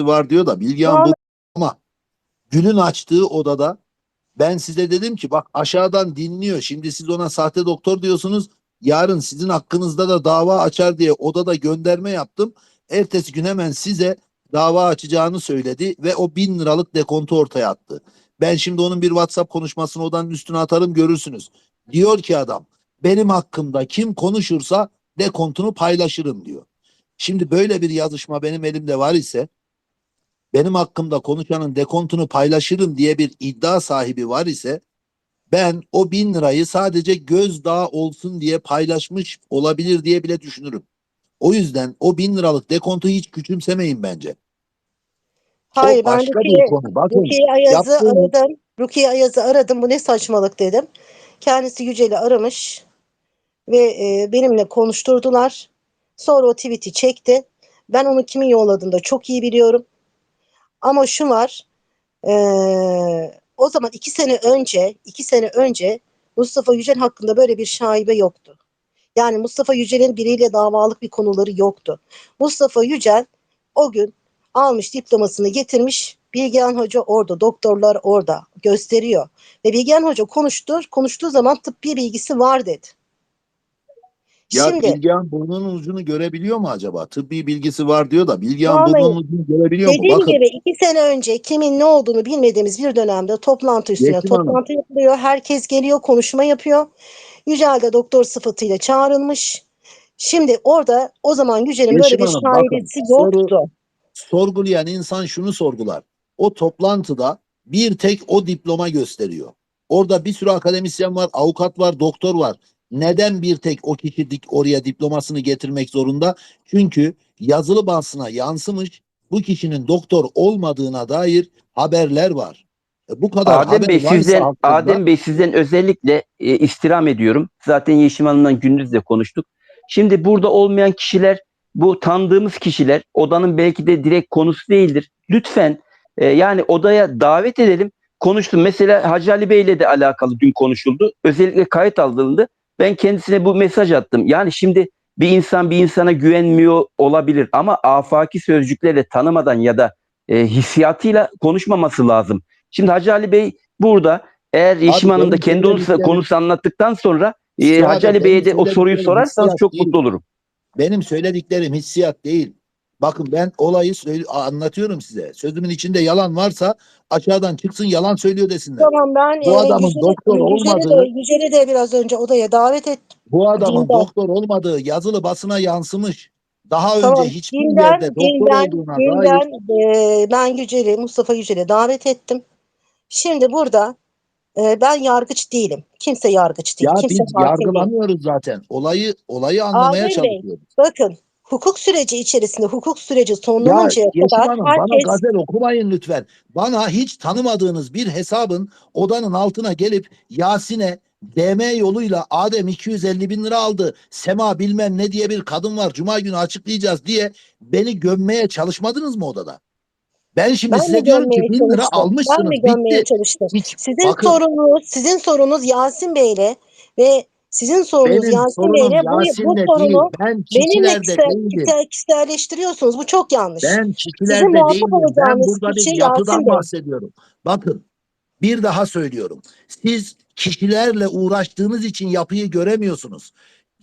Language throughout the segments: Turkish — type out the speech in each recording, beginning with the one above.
var diyor da Bilgehan bu ama Gül'ün açtığı odada ben size dedim ki bak aşağıdan dinliyor. Şimdi siz ona sahte doktor diyorsunuz. Yarın sizin hakkınızda da dava açar diye odada gönderme yaptım. Ertesi gün hemen size dava açacağını söyledi ve o bin liralık dekontu ortaya attı. Ben şimdi onun bir WhatsApp konuşmasını odanın üstüne atarım görürsünüz. Diyor ki adam benim hakkımda kim konuşursa dekontunu paylaşırım diyor. Şimdi böyle bir yazışma benim elimde var ise benim hakkımda konuşanın dekontunu paylaşırım diye bir iddia sahibi var ise ben o bin lirayı sadece gözdağı olsun diye paylaşmış olabilir diye bile düşünürüm. O yüzden o bin liralık dekontu hiç küçümsemeyin bence. Hayır o ben başka Rukiye. Bakın Rukiye Ayaz'ı aradım. Rukiye Ayaz'ı aradım. Bu ne saçmalık dedim. Kendisi Yücel'i aramış ve e, benimle konuşturdular. Sonra o tweet'i çekti. Ben onu kimin yolladığını da çok iyi biliyorum. Ama şu var. e, o zaman iki sene önce, iki sene önce Mustafa Yücel hakkında böyle bir şaibe yoktu. Yani Mustafa Yücel'in biriyle davalık bir konuları yoktu. Mustafa Yücel o gün almış diplomasını getirmiş. Bilgehan Hoca orada, doktorlar orada gösteriyor. Ve Bilgehan Hoca konuştu, konuştuğu zaman tıbbi bilgisi var dedi. Ya Şimdi Bilgehan burnunun ucunu görebiliyor mu acaba? Tıbbi bilgisi var diyor da Bilgehan burnunun ucunu görebiliyor mu? dediğim Bakın gibi iki sene önce kimin ne olduğunu bilmediğimiz bir dönemde toplantı üstüne Hanım. toplantı yapılıyor. Herkes geliyor, konuşma yapıyor. Yücel de doktor sıfatıyla çağrılmış. Şimdi orada o zaman Yücel'in böyle Yeşim bir Hanım, bakın, şaibesi soru- yoktu. sorgulayan insan şunu sorgular. O toplantıda bir tek o diploma gösteriyor. Orada bir sürü akademisyen var, avukat var, doktor var. Neden bir tek o kişi dik oraya diplomasını getirmek zorunda? Çünkü yazılı basına yansımış bu kişinin doktor olmadığına dair haberler var. E, bu kadar Adem Bey sizden aslında- Adem Bey sizden özellikle e, istirham ediyorum. Zaten Yeşim Hanım'la gündüz de konuştuk. Şimdi burada olmayan kişiler bu tanıdığımız kişiler odanın belki de direkt konusu değildir. Lütfen e, yani odaya davet edelim. Konuştum. Mesela Hacı Ali Bey ile de alakalı dün konuşuldu. Özellikle kayıt alındı. Ben kendisine bu mesaj attım. Yani şimdi bir insan bir insana güvenmiyor olabilir ama afaki sözcüklerle tanımadan ya da e, hissiyatıyla konuşmaması lazım. Şimdi Hacı Ali Bey burada eğer Yeşim Hanım da kendi söylediklerim- konusu anlattıktan sonra e, Hacı Ali Bey'e de o soruyu sorarsanız çok mutlu olurum. Benim söylediklerim hissiyat değil. Bakın ben olayı anlatıyorum size. Sözümün içinde yalan varsa aşağıdan çıksın yalan söylüyor desinler. Tamam ben Bu e, adamın Yücel'i- doktor Yücel'i olmadığı- de, Yücel'i de biraz önce odaya davet ettim. Bu adamın Dindar. doktor olmadığı yazılı basına yansımış. Daha Tamam, önce hiçbir Dilden, yerde doktor Dilden, olduğuna dair Dilden e, ben Yücel'i, Mustafa Yücel'i davet ettim. Şimdi burada e, ben yargıç değilim. Kimse yargıç değil. ya Kimse biz hakim değil. yargılamıyoruz zaten. Olayı olayı anlamaya Bey, çalışıyoruz. Bakın hukuk süreci içerisinde hukuk süreci Ya sonlanıncaya Yeşim kadar Hanım bana herkes gazel okumayın lütfen. Bana hiç tanımadığınız bir hesabın odanın altına gelip Yasin'e DM yoluyla Adem 250 bin lira aldı. Sema bilmem ne diye bir kadın var. Cuma günü açıklayacağız diye beni gömmeye çalışmadınız mı odada? Ben şimdi ben size diyorum ki bin lira çalıştım? Ben almışsınız. mi gömmeye Bitti. çalıştım? Hiç, Sizin bakın sorunuz, sizin sorunuz Yasin Bey'le ve sizin sorunuz benim Yasin sorunum Bey'le bu, bu Yasin'le değil. sorunu Ben benimle kişilerde kişisel, değilim. kişisel, kişiselleştiriyorsunuz. Bu çok yanlış. Ben Sizin muhatap değilim. Ben olacağınız burada kişi bir yapıdan Yasin Bey. bahsediyorum. Bakın bir daha söylüyorum. Siz kişilerle uğraştığınız için yapıyı göremiyorsunuz.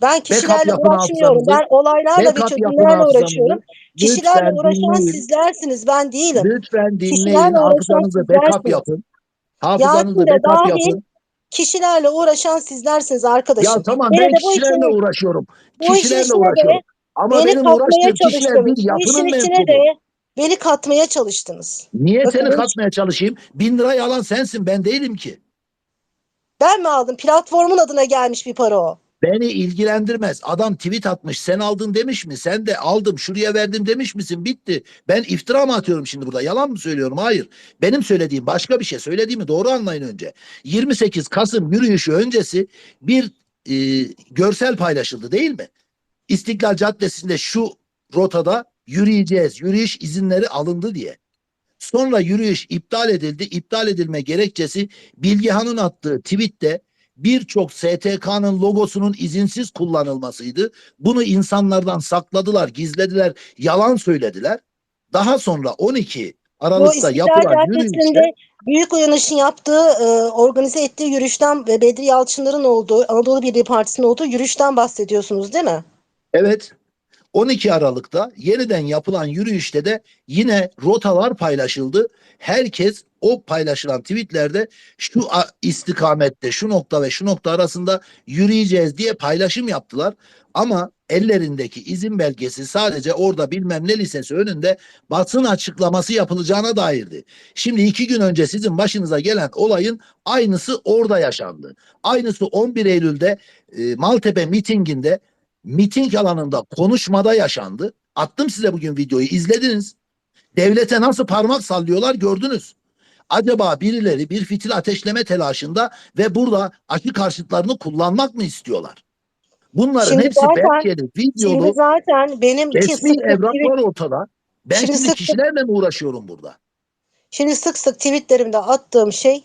Ben kişilerle yapın uğraşmıyorum. Ben olaylarla ve Backup yapın çözümlerle hafızanızı. uğraşıyorum. Kişilerle Lütfen uğraşan dinleyin. sizlersiniz. Ben değilim. Lütfen dinleyin. Kişilerle uğraşan Hafızanızı backup sizlersiniz. yapın. Hafızanızı Yasin de backup dahil yapın. Kişilerle uğraşan sizlersiniz arkadaşım. Ya tamam ben bu kişilerle işin- uğraşıyorum. Kişilerle de uğraşıyorum. Ama beni benim uğraştığım kişiler bir yapının mensubu. de beni katmaya çalıştınız. Niye Bakın seni katmaya çalışayım? Bin lira yalan sensin ben değilim ki. Ben mi aldım? Platformun adına gelmiş bir para o. Beni ilgilendirmez. Adam tweet atmış. Sen aldın demiş mi? Sen de aldım şuraya verdim demiş misin? Bitti. Ben iftira mı atıyorum şimdi burada? Yalan mı söylüyorum? Hayır. Benim söylediğim başka bir şey. Söylediğimi doğru anlayın önce. 28 Kasım yürüyüşü öncesi bir e, görsel paylaşıldı değil mi? İstiklal Caddesi'nde şu rotada yürüyeceğiz. Yürüyüş izinleri alındı diye. Sonra yürüyüş iptal edildi. İptal edilme gerekçesi Bilgehan'ın attığı tweette birçok STK'nın logosunun izinsiz kullanılmasıydı. Bunu insanlardan sakladılar, gizlediler, yalan söylediler. Daha sonra 12 Bu Aralık'ta yapılan yürüyüşte Büyük Uyanış'ın yaptığı, e, organize ettiği yürüyüşten ve Bedri Yalçınların olduğu, Anadolu Birliği Partisi'nin olduğu yürüyüşten bahsediyorsunuz değil mi? evet 12 Aralık'ta yeniden yapılan yürüyüşte de yine rotalar paylaşıldı. Herkes o paylaşılan tweetlerde şu istikamette, şu nokta ve şu nokta arasında yürüyeceğiz diye paylaşım yaptılar. Ama ellerindeki izin belgesi sadece orada bilmem ne lisesi önünde basın açıklaması yapılacağına dairdi. Şimdi iki gün önce sizin başınıza gelen olayın aynısı orada yaşandı. Aynısı 11 Eylül'de e, Maltepe mitinginde miting alanında konuşmada yaşandı. Attım size bugün videoyu izlediniz. Devlete nasıl parmak sallıyorlar gördünüz. Acaba birileri bir fitil ateşleme telaşında ve burada aşı karşıtlarını kullanmak mı istiyorlar? Bunların Şimdi hepsi zaten- belgeli, Şimdi videolu, zaten benim resmi evraklar ortada. Ben Şimdi şimdi, sık- kişilerle mi uğraşıyorum burada? şimdi sık sık tweetlerimde attığım şey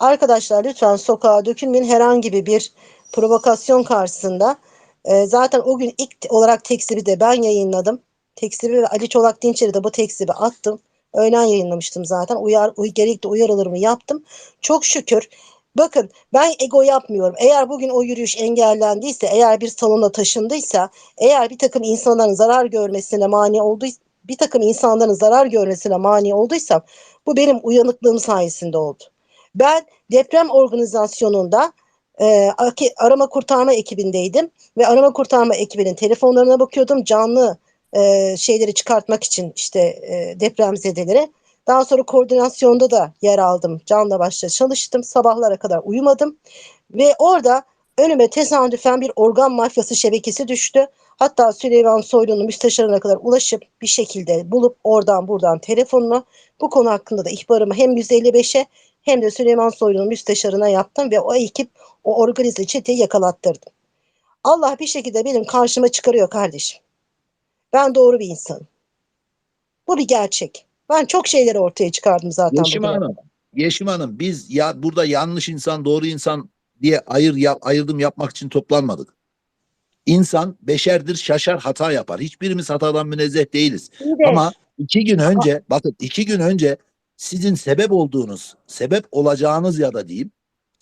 arkadaşlar lütfen sokağa dökülmeyin herhangi bir provokasyon karşısında. E, zaten o gün ilk olarak tekstibi de ben yayınladım. Tekstibi ve Ali Çolak Dinçer'e de bu tekstibi attım. Öğlen yayınlamıştım zaten. Uyar, uy, gerekli uyarılarımı yaptım. Çok şükür. Bakın ben ego yapmıyorum. Eğer bugün o yürüyüş engellendiyse, eğer bir salona taşındıysa, eğer bir takım insanların zarar görmesine mani olduysa, bir takım insanların zarar görmesine mani olduysam bu benim uyanıklığım sayesinde oldu. Ben deprem organizasyonunda e, aki- arama kurtarma ekibindeydim ve arama kurtarma ekibinin telefonlarına bakıyordum. Canlı e, şeyleri çıkartmak için işte e, depremzedeleri. Daha sonra koordinasyonda da yer aldım. Canla başla çalıştım. Sabahlara kadar uyumadım. Ve orada önüme tesadüfen bir organ mafyası şebekesi düştü. Hatta Süleyman Soylu'nun müsteşarına kadar ulaşıp bir şekilde bulup oradan buradan telefonunu bu konu hakkında da ihbarımı hem 155'e hem de Süleyman Soylu'nun müsteşarına yaptım ve o ekip o organize çeteyi yakalattırdım. Allah bir şekilde benim karşıma çıkarıyor kardeşim. Ben doğru bir insanım. Bu bir gerçek. Ben çok şeyleri ortaya çıkardım zaten. Yeşim. Hanım, Yeşim Hanım biz ya burada yanlış insan, doğru insan diye ayır yap, ayırdım yapmak için toplanmadık. İnsan beşerdir, şaşar, hata yapar. Hiçbirimiz hatadan münezzeh değiliz. De- Ama iki gün önce, bakın iki gün önce sizin sebep olduğunuz, sebep olacağınız ya da diyeyim,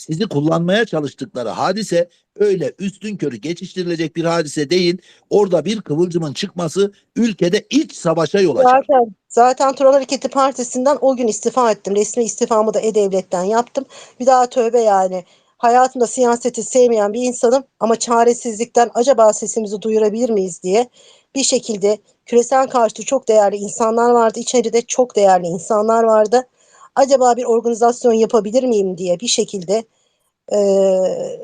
sizi kullanmaya çalıştıkları hadise öyle üstün körü geçiştirilecek bir hadise değil. Orada bir kıvılcımın çıkması ülkede iç savaşa yol açar. Zaten, zaten Turan Hareketi Partisi'nden o gün istifa ettim. Resmi istifamı da E-Devlet'ten yaptım. Bir daha tövbe yani. Hayatımda siyaseti sevmeyen bir insanım ama çaresizlikten acaba sesimizi duyurabilir miyiz diye bir şekilde küresel karşıtı çok değerli insanlar vardı. İçeride çok değerli insanlar vardı. Acaba bir organizasyon yapabilir miyim diye bir şekilde eee,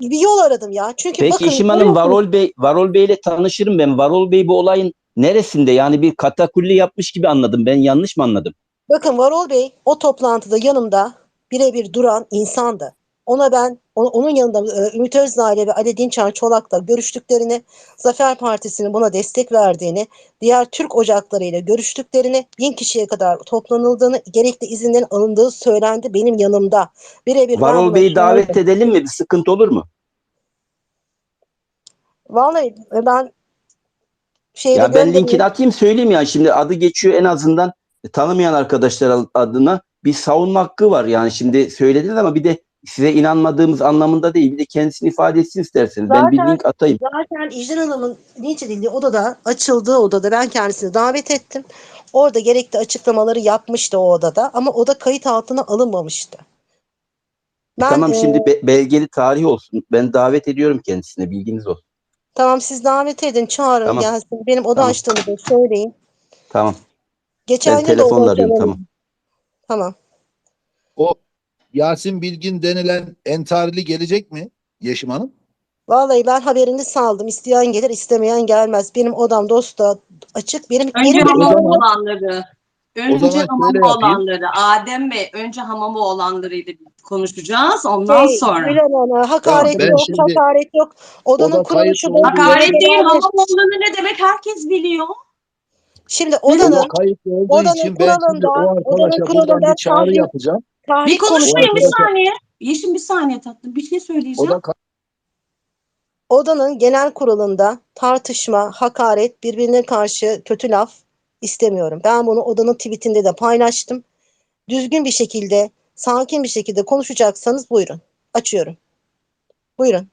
bir yol aradım ya. Çünkü Peki bakın Yeşim Hanım Varol Bey, Varol Bey ile tanışırım ben. Varol Bey bu olayın neresinde? Yani bir katakulli yapmış gibi anladım. Ben yanlış mı anladım? Bakın Varol Bey o toplantıda yanımda birebir duran insandı. Ona ben onun yanında e, Ümit Özdağ ile ve Ali Dinçer Çolak'la görüştüklerini, Zafer Partisi'nin buna destek verdiğini, diğer Türk ocakları ile görüştüklerini, bin kişiye kadar toplanıldığını, gerekli izinlerin alındığı söylendi benim yanımda. Birebir Varol Bey'i davet edelim mi? Bir sıkıntı olur mu? Vallahi e, ben şeyde Ya ben linkini atayım söyleyeyim yani şimdi adı geçiyor en azından e, tanımayan arkadaşlar adına bir savunma hakkı var. Yani şimdi söylediniz ama bir de size inanmadığımız anlamında değil. Bir de kendisini ifade etsin isterseniz. Ben bir Zaten- link atayım. Zaten İcran Hanım'ın linç edildiği odada, açıldığı odada ben kendisini davet ettim. Orada gerekli açıklamaları yapmıştı o odada ama oda kayıt altına alınmamıştı. Ben, tamam e, şimdi be- belgeli tarih olsun. Ben davet ediyorum kendisine bilginiz olsun. tamam siz davet edin, çağırın Tamam. gelsin. Benim oda Tamam. açtığını da söyleyin. Tamam. Geçen Ben telefonla arıyorum tamam. Tamam. O Yasin Bilgin denilen entarili gelecek mi Yeşim Hanım? Vallahi ben haberini saldım. İsteyen gelir, istemeyen gelmez. Benim odam dosta açık. Benim Önce benim hamamı zaman- olanları. Önce hamamı olanları. Adem Bey önce hamamı olanlarıydı konuşacağız. Ondan şey, sonra. Hanım, hakaret Tamam, yok, şimdi- hakaret yok. Odanın Oda kuruluşu Hakaret değil hamam olduğunu ne demek herkes biliyor. Şimdi Oda odanın odanın için ben şimdi kuralında- o arkadaşa odanın buradan kuralında bir çağrı yapacağım. Tahrik Bir konuşmayın bir saniye. Yeşim bir saniye tatlım. Bir şey söyleyeceğim. Odanın genel kurulunda tartışma, hakaret, birbirine karşı kötü laf istemiyorum. Ben bunu odanın tweetinde de paylaştım. Düzgün bir şekilde, sakin bir şekilde konuşacaksanız buyurun. Açıyorum. Buyurun.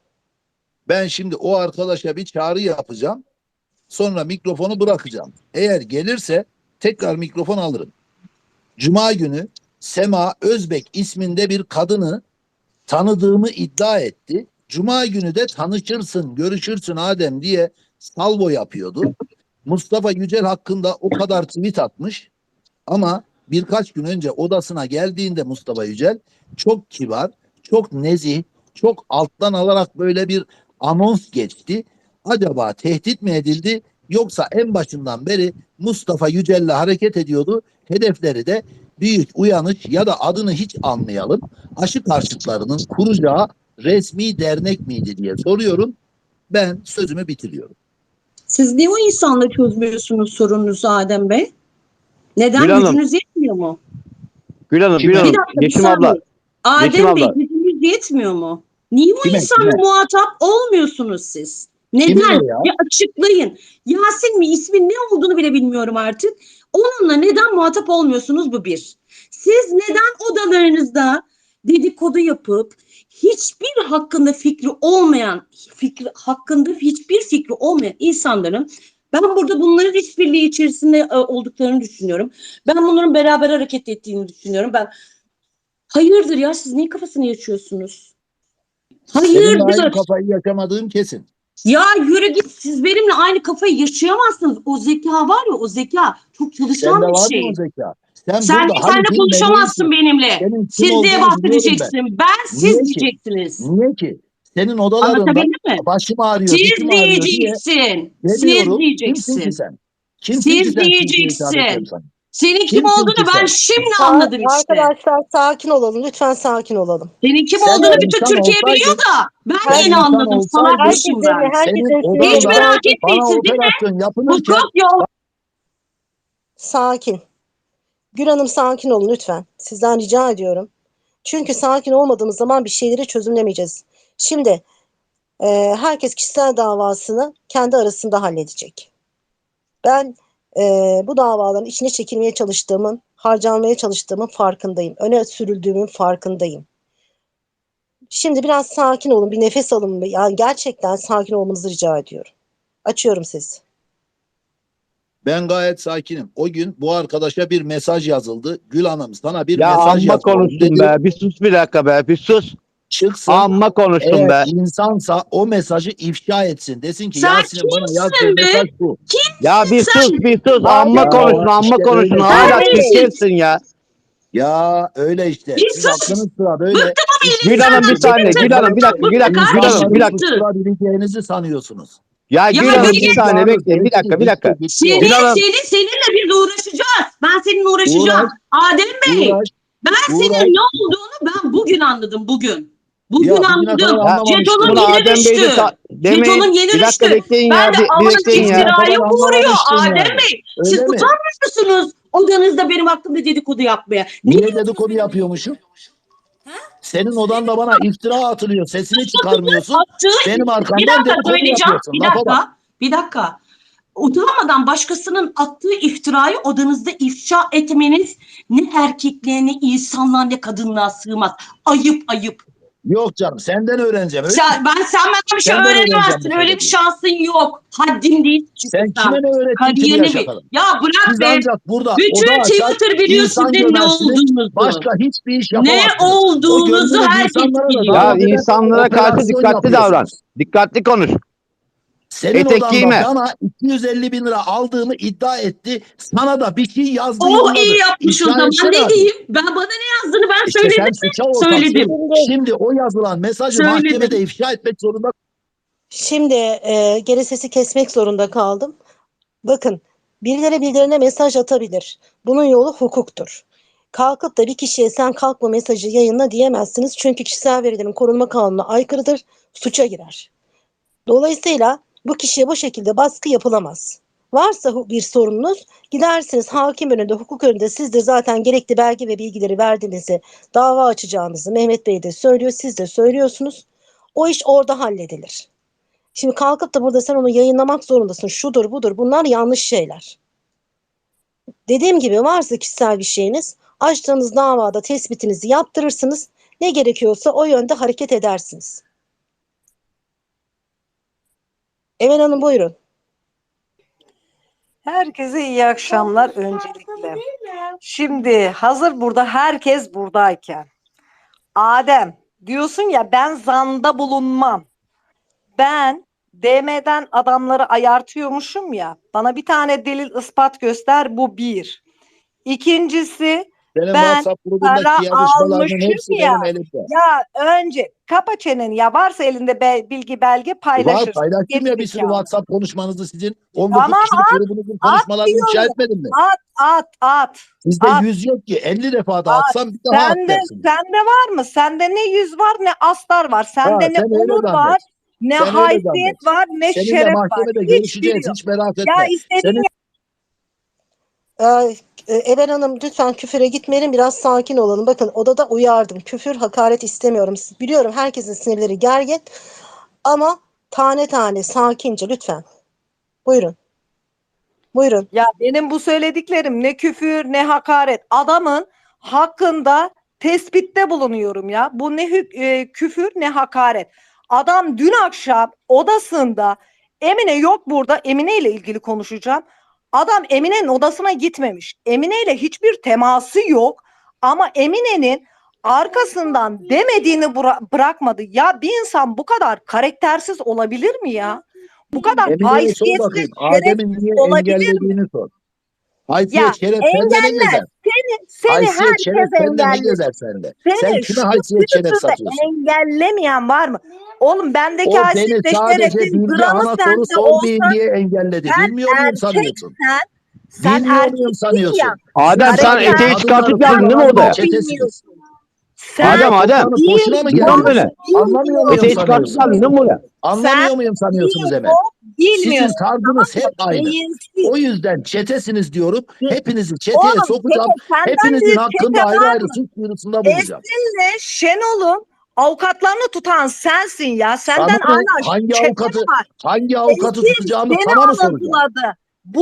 Ben şimdi o arkadaşa bir çağrı yapacağım. Sonra mikrofonu bırakacağım. Eğer gelirse tekrar mikrofon alırım. Cuma günü Sema Özbek isminde bir kadını tanıdığımı iddia etti. Cuma günü de tanışırsın, görüşürsün Adem diye salvo yapıyordu. Mustafa Yücel hakkında o kadar tweet atmış. Ama birkaç gün önce odasına geldiğinde Mustafa Yücel çok kibar, çok nezih, çok alttan alarak böyle bir anons geçti. Acaba tehdit mi edildi yoksa en başından beri Mustafa Yücel'le hareket ediyordu. Hedefleri de büyük uyanış ya da adını hiç anlayalım. Aşı karşıtlarının kuracağı resmi dernek miydi diye soruyorum. Ben sözümü bitiriyorum. Siz niye o insanla çözmüyorsunuz sorununuzu Adem Bey? Neden Gül Hanım. gücünüz yetmiyor mu? Gül Hanım? Gül Hanım, Bir dakika, bir Yeşim saniye. abla. Adem Yeşim Bey abla. gücünüz yetmiyor mu? Niye o Kime, insanla kime? muhatap olmuyorsunuz siz? Neden? Ya? Ya açıklayın. Yasin mi ismin ne olduğunu bile bilmiyorum artık. Onunla neden muhatap olmuyorsunuz bu bir. Siz neden odalarınızda dedikodu yapıp hiçbir hakkında fikri olmayan, fikri hakkında hiçbir fikri olmayan insanların ben burada bunların işbirliği içerisinde e, olduklarını düşünüyorum. Ben bunların beraber hareket ettiğini düşünüyorum. Ben hayırdır ya siz neyin kafasını yaşıyorsunuz? Hayırdır? kafayı yaşamadığım kesin. Ya yürü git siz benimle aynı kafayı yaşayamazsınız. O zeka var ya o zeka çok çalışan Sende bir var şey. mı o zeka? Sen, Sen burada bir bilmediğin konuşamazsın ki- benimle. Senin kim Siz diye olduğunu biliyorum bahsedeceksin. Ben siz Niye ki? diyeceksiniz. Niye ki? Senin odalarında Anlatabildim mi? başım ağrıyor, Siz dişim ağrıyor diye diyeceksin. Siz demiyorum. Kimsin diyeceksin. ki sen? Kimsin Siz ki sen Türkiye'yi diyeceksin. hitap edeceğim sana? Senin kim Kimsin olduğunu ki ben sen? şimdi anladım işte. Arkadaşlar sakin olalım. Lütfen sakin olalım. Senin kim Sen olduğunu de bütün insan Türkiye olsaydın- biliyor da ben Sen yeni insan anladım. olsaydın- ben. Herkesin, herkesin Senin sinirleri Hiç merak etmeyin siz değil mi? yapılırken Hukuk yol Sakin. Gül Hanım sakin olun lütfen. Sizden rica ediyorum. Çünkü sakin olmadığımız zaman bir şeyleri çözümlemeyeceğiz. Şimdi e, herkes kişisel davasını kendi arasında halledecek. Ben e, bu davaların içine çekilmeye çalıştığımın, harcanmaya çalıştığımın farkındayım. Öne sürüldüğümün farkındayım. Şimdi biraz sakin olun, bir nefes alın. Yani gerçekten sakin olmanızı rica ediyorum. Açıyorum sizi. ben gayet sakinim. O gün bu arkadaşa bir mesaj yazıldı. Gül Hanım sana bir Ya mesaj amma yazıldı. konuştun Dedi, be. Bir sus bir dakika be. Bir sus. Çıksın. Amma konuştun Eğer be. insansa o mesajı ifşa etsin. Desin ki Sen Yasin'in bana yazdığı kimsin be? mesaj bu. Ya bir Sen- sus bir sus. Ya Amma konuştun amma işte konuştun. öyle. Hala Sen Türkçesin ya. Ya öyle işte. Bir Siz sus. aklınız sıra böyle. Gül Hanım bir saniye. Gül Hanım bir dakika. Gül Hanım. Gül Hanım bir dakika. Tutabileceğinizi sanıyorsunuz. Ya Ya Gül Hanım bir saniye bekleyin. Bir dakika bir dakika. Senin, Gül Hanım. senin, seninle biz uğraşacağız. Ben seninle uğraşacağım. Uğraş. Adem Bey, Uğraş. ben uğraş. senin ne olduğunu ben bugün anladım, bugün. Bugün Ya, anladım. Jetonun yeni Adem de düştü. ta- demeyin. Jetonun yeni Bir dakika düştü. bekleyin. Ben de Bir, bir ya. iftirayı Ben vuruyor anlamamıştım Adem. Bey. Siz mi? utanmıyor musunuz odanızda benim hakkımda dedikodu yapmaya? Ne Niye dedikodu yapıyormuşum? Senin odanda bana iftira atılıyor. Sesini çıkarmıyorsun. Benim bir arkamdan dakika dedikodu söyleyeceğim. Bir dakika. Bir dakika. Utanmadan başkasının attığı iftirayı odanızda ifşa etmeniz ne erkekliğe ne insanlığa ne kadınlığa sığmaz. Ayıp ayıp. Yok canım senden öğreneceğim. Öyle mi? Sen, ben sen benden bir şey Senden öğreneceğim öğrenemezsin. bu Öyle bir şansın yok. Haddin değil. Çünkü Sen kime ne öğrettin ki bu kariyerini bil. Ya bırak Siz be. ancak burada Bütün açar, Twitter biliyor insan sizin ne gömersiniz, olduğunuzu. Başka hiçbir iş Ne yapamazsınız. O olduğunuzu gördüğünüz herkes insanlara da biliyor. Ya insanlara karşı dikkatli davran. Dikkatli konuş. Senin Etek odanda giyme. bana 250 bin lira aldığımı iddia etti. Sana da bir şey yazdı. Oh iyi yapmış o zaman. Ne diyeyim? Ben bana ne yazdığını ben İşte söyledim. sen. Söyledim. Şimdi o yazılan mesajı Söyledim. mahkemede ifşa etmek zorunda Şimdi e, geri sesi kesmek zorunda kaldım. Bakın birileri birilerine mesaj atabilir. Bunun yolu hukuktur. Kalkıp da bir kişiye sen kalk bu mesajı yayınla diyemezsiniz. Çünkü kişisel verilerin korunma kanununa aykırıdır, suça girer. Dolayısıyla bu kişiye bu şekilde baskı yapılamaz. Varsa bir sorununuz gidersiniz hakim önünde, hukuk önünde siz de zaten gerekli belge ve bilgileri verdiğinizi, dava açacağınızı Mehmet Bey de söylüyor, siz de söylüyorsunuz. O iş orada halledilir. Şimdi kalkıp da burada sen onu yayınlamak zorundasın. Şudur budur. Bunlar yanlış şeyler. Dediğim gibi varsa kişisel bir şeyiniz açtığınız davada tespitinizi yaptırırsınız. Ne gerekiyorsa o yönde hareket edersiniz. Emel Hanım buyurun. Herkese iyi akşamlar öncelikle. Şimdi hazır burada herkes buradayken. Adem diyorsun ya ben zanda bulunmam. Ben DM'den adamları ayartıyormuşum ya. Bana bir tane delil ispat göster bu bir. İkincisi Senin Ben WhatsApp grubundaki almışım hepsi ya. benim elimde. ya önce kapa çeneni ya varsa elinde be- bilgi belge Var paylaşırsın. paylaştım ya bir sürü WhatsApp konuşmanızı sizin 19 Tamam, kişilik grubunuzun konuşmalarını inşa etmedim mi? At at at. Sizde at. 100 yok ki 50 defa da atsam bir daha at Sende, dersin. sende var mı? Sende ne yüz var ne astar var. Sende Ha, ne onur zannet. var ne Sen haysiyet var ne Seninle şeref var. mahkemede Hiç görüşeceğiz hiç merak etme. Ya istediğin Senin Ee, e, Hanım lütfen küfüre gitmeyelim biraz sakin olalım. Bakın odada uyardım. Küfür, hakaret istemiyorum. Biliyorum herkesin sinirleri gergin ama tane tane sakince lütfen. Buyurun. Buyurun. Ya benim bu söylediklerim ne küfür ne hakaret. Adamın hakkında tespitte bulunuyorum ya. Bu ne e, küfür ne hakaret. Adam dün akşam odasında Emine yok burada. Emine ile ilgili konuşacağım. Adam Emine'nin odasına gitmemiş. Emine ile hiçbir teması yok. Ama Emine'nin arkasından demediğini bıra- bırakmadı. Ya bir insan bu kadar karaktersiz olabilir mi ya? Bu kadar Emine'ye sor bakayım. Adem'in niye olabilir mi? engellediğini sor. Haysiyet Ya, şeref sende ne gezer? Seni Haysiyet herkes şeref sende ne gezer sende? Seni Sen kime haysiyet şeref satıyorsun? engellemeyen var mı? Oğlum bendeki O beni sadece bilgi gramı ana soru sende sormayın olsa diye engelledi. sen Bilmiyor muyum sanıyorsun? sen Bilmiyor muyum sanıyorsun? ya. Adem sen eteği çıkartıp geldin değil mi odaya? Sen Adem Adem. Toplanıp boşuna mı geldiniz? böyle. Anlamıyor muyum Eteği geldin değil mi oraya? Anlamıyor Sen muyum sanıyorsunuz hemen? Sizin tarzınız hep aynı. O yüzden çetesiniz diyorum. Hepinizi çeteye Oğlum, sokacağım. çete Hepinizin hakkında ayrı ayrı suç duyurusunda bulunacağım. Esin'le Şenol'un avukatlarını tutan sensin ya. Senden ne? hala Hangi avukatı var. hangi avukatı Esin tutacağımı sana mı soracağım?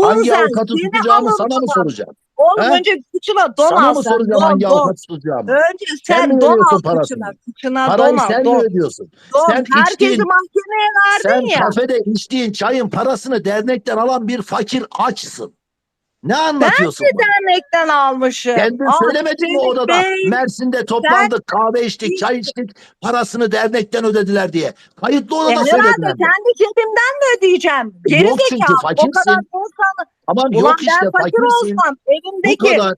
Hangi avukatı tutacağımı sana mı soracağım? Oğlum He? önce kıçına don Sana al mı sen. soracağım Don, hangi don. tutacağımı? Önce Sen mi don veriyorsun al parasını? kıçına. Kıçına Parayı don al. sen mi Don. ödüyorsun? don. Sen Herkesi içtiğin, mahkemeye verdin sen ya. kafede içtiğin çayın parasını dernekten alan bir fakir açsın. Ne anlatıyorsun bana? Dernekten almışım. Kendin Ah, söylemedin mi odada? Bey, Mersin'de toplandık, kahve içtik, çay içtik, parasını dernekten ödediler diye. Kayıtlı e, odada herhalde söylediler. de. kendi cebimden mi ödeyeceğim? E, yok çünkü Gerizekalı. O fakirsin. kadar insan. Tamam Ulan yok işte ben fakir fakirsin. olsam Bu evimdeki kadar,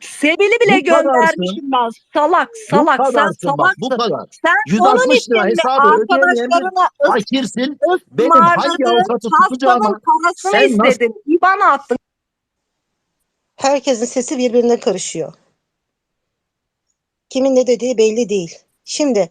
sebili bile bu göndermişim ben. Salak bu salak sen kadarsın bak, bu salaksın. kadar. Sen 160 onun lira hesabı ödeyemeyen fakirsin. Benim hangi avukatı tutacağımı sen nasıl- istedin. İban attın. Herkesin sesi birbirine karışıyor. Kimin ne dediği belli değil. Şimdi